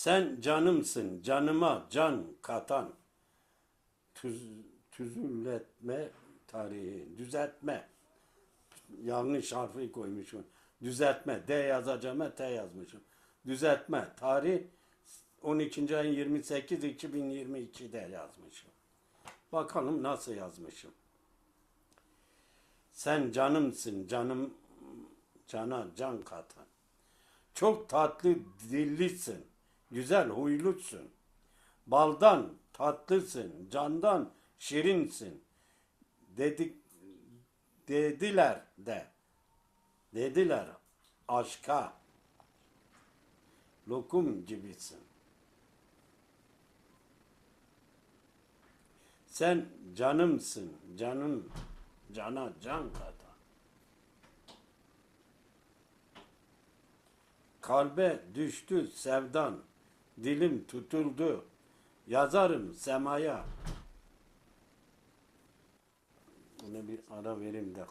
Sen canımsın, canıma can katan. Tüz, tüzületme tarihi, düzeltme. Yanlış harfi koymuşum. Düzeltme, D yazacağıma T yazmışım. Düzeltme, tarih 12. ayın 28 2022'de yazmışım. Bakalım nasıl yazmışım. Sen canımsın, canım cana can katan. Çok tatlı dillisin, güzel huylusun. Baldan tatlısın, candan şirinsin. Dedik, dediler de, dediler aşka, lokum gibisin. Sen canımsın, canım, cana can katan. Kalbe düştü sevdan, dilim tutuldu, yazarım semaya. Buna bir ara vereyim de